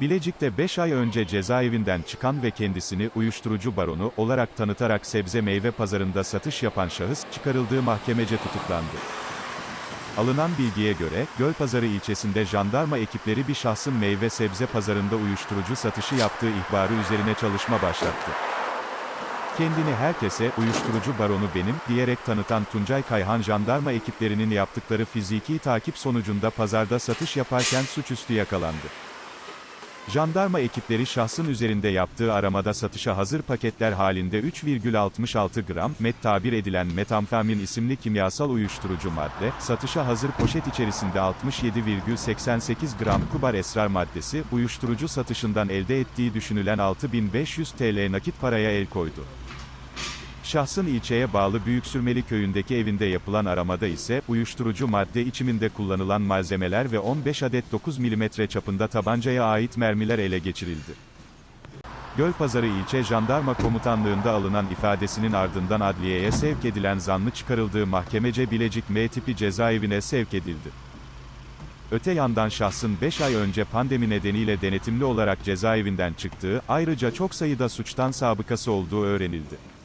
Bilecik'te 5 ay önce cezaevinden çıkan ve kendisini uyuşturucu baronu olarak tanıtarak sebze meyve pazarında satış yapan şahıs, çıkarıldığı mahkemece tutuklandı. Alınan bilgiye göre, Gölpazarı ilçesinde jandarma ekipleri bir şahsın meyve sebze pazarında uyuşturucu satışı yaptığı ihbarı üzerine çalışma başlattı. Kendini herkese, uyuşturucu baronu benim, diyerek tanıtan Tuncay Kayhan jandarma ekiplerinin yaptıkları fiziki takip sonucunda pazarda satış yaparken suçüstü yakalandı. Jandarma ekipleri şahsın üzerinde yaptığı aramada satışa hazır paketler halinde 3,66 gram, met tabir edilen metamfetamin isimli kimyasal uyuşturucu madde, satışa hazır poşet içerisinde 67,88 gram kubar esrar maddesi, uyuşturucu satışından elde ettiği düşünülen 6500 TL nakit paraya el koydu. Şahsın ilçeye bağlı Büyüksürmeli köyündeki evinde yapılan aramada ise, uyuşturucu madde içiminde kullanılan malzemeler ve 15 adet 9 mm çapında tabancaya ait mermiler ele geçirildi. Gölpazarı İlçe Jandarma Komutanlığında alınan ifadesinin ardından adliyeye sevk edilen zanlı çıkarıldığı mahkemece Bilecik M tipi cezaevine sevk edildi. Öte yandan şahsın 5 ay önce pandemi nedeniyle denetimli olarak cezaevinden çıktığı, ayrıca çok sayıda suçtan sabıkası olduğu öğrenildi.